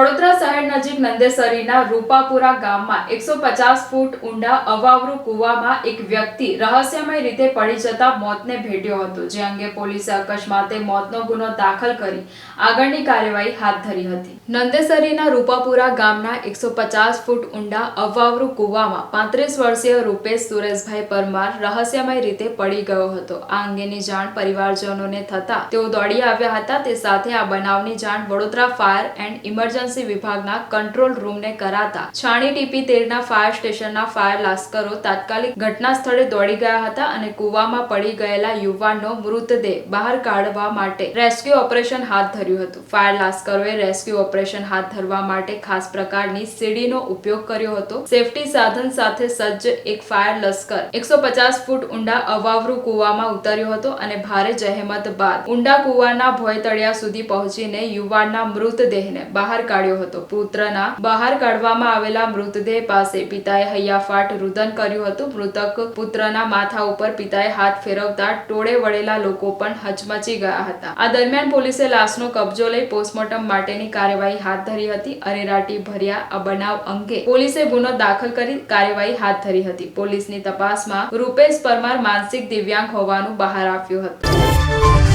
નજીક નંદેસરીના રૂપાપુરા ગામમાં એકસો પચાસ ફૂટ ઊંડા અવાવરુ કૂવામાં એક વ્યક્તિ રહસ્યમય રીતે પડી જતા મોતને ભેટ્યો હતો, જે અંગે પોલીસે અકસ્માતે મોતનો ગુનો દાખલ કરી આગળની કાર્યવાહી હાથ ધરી હતી. નંદેસરીના રૂપાપુરા ગામના એકસો પચાસ ફૂટ ઊંડા અવાવરુ કૂવામાં પાંત્રીસ વર્ષીય રૂપેશ સુરેશભાઈ પરમાર રહસ્યમય રીતે પડી ગયો હતો. આ અંગેની જાણ પરિવારજનોને થતા તેઓ દોડી આવ્યા હતા, તે સાથે આ બનાવની જાણ વડોદરા ફાયર એન્ડ ઇમરજન્સી વિભાગના કંટ્રોલ રૂમને કરાતા છાણી ટીપી તેરના ફાયર સ્ટેશનના ફાયર લાશ્કરો તાત્કાલિક ઘટના સ્થળે દોડી ગયા હતા અને કૂવામાં પડી ગયેલા યુવાનનો મૃતદેહ બહાર કાઢવા માટે રેસ્ક્યુ ઓપરેશન હાથ ધર્યું હતું. ફાયર લાશ્કરોએ રેસ્ક્યુ ઓપરેશન હાથ ધરવા માટે ખાસ પ્રકારની સીડીનો ઉપયોગ કર્યો હતો. સેફટી સાધન સાથે સજ્જ એક ફાયર લશ્કર એકસો પચાસ ફૂટ ઊંડા અવાવરૂ કૂવામાં ઉતર્યો હતો અને ભારે જહેમત બાદ ઊંડા કૂવાના ભોયતળિયા સુધી પહોંચીને યુવાનના મૃતદેહને બહાર કાઢ્યો હતો. પુત્રના બહાર કાઢવામાં આવેલા મૃતદેહ પાસે પિતાએ હૈયાફાટ રુદન કર્યું હતું. મૃતક પુત્રના માથા ઉપર પિતાએ હાથ ફેરવતા ટોળે વળેલા લોકો પણ હચમચી ગયા હતા. આ દરમિયાન પોલીસે લાશનો કબજો લઈ પોસ્ટમોર્ટમ માટેની કાર્યવાહી હાથ ધરી હતી અરેરાટી ભર્યા આ બનાવ અંગે પોલીસે ગુનો દાખલ કરી કાર્યવાહી હાથ ધરી હતી. પોલીસની તપાસમાં રૂપેશ પરમાર માનસિક દિવ્યાંગ હોવાનું બહાર આવ્યું હતું.